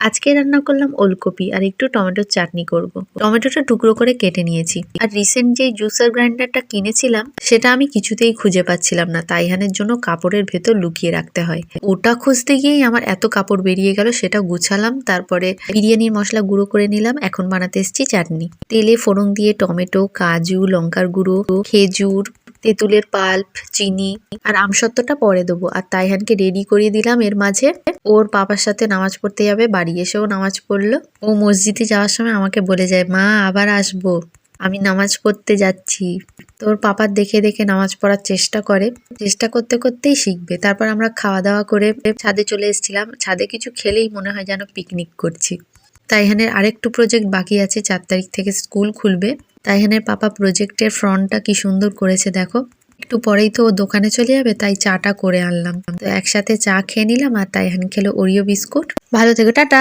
আজকে রান্না করলাম ওলকপি আর একটু টমেটোর চাটনি করব। টমেটোটা টুকরো করে কেটে নিয়েছি। আর রিসেন্ট যে জুসার গ্রাইন্ডারটা কিনেছিলাম, সেটা আমি কিছুতেই খুঁজে পাচ্ছিলাম না। তাইহানের জন্য কাপড়ের ভেতর লুকিয়ে রাখতে হয়। ওটা খুঁজতে গিয়েই আমার এত কাপড় বেরিয়ে গেল, সেটা গুছালাম। তারপরে বিরিয়ানির মশলা গুঁড়ো করে নিলাম। এখন বানাতে এসেছি চাটনি। তেলে ফোড়ন দিয়ে টমেটো, কাজু, লঙ্কার গুঁড়ো, খেজুর তেঁতুলের পাল্প, চিনি আর আমসত্ত্বটা পরে দেবো। আর তাইহানকে রেডি করিয়ে দিলাম এর মাঝে। ওর পাপার সাথে নামাজ পড়তে যাবে, বাড়ি এসেও নামাজ পড়ল। ও মসজিদে যাওয়ার সময় আমাকে বলে যায়, মা, আবার আসব। আমি নামাজ পড়তে যাচ্ছি। তোর পাপার দেখে দেখে নামাজ পড়ার চেষ্টা করে। চেষ্টা করতে করতেই শিখবে। তারপর আমরা খাওয়া দাওয়া করে ছাদে চলে এসেছিলাম। ছাদে কিছু খেলেই মনে হয় যেন পিকনিক করছি। তাইহানের আরেকটু প্রজেক্ট বাকি আছে। চার তারিখ থেকে স্কুল খুলবে। তাইহানের পাপা প্রজেক্টের ফ্রন্টটা কি সুন্দর করেছে দেখো। একটু পরেই তো দোকানে চলে যাবে, তাই চাটা করে আনলাম। তো একসাথে চা খেয়ে নিলাম আর তাইহান খেলো ওরিও বিস্কুট। ভালো থেকো, টাটা।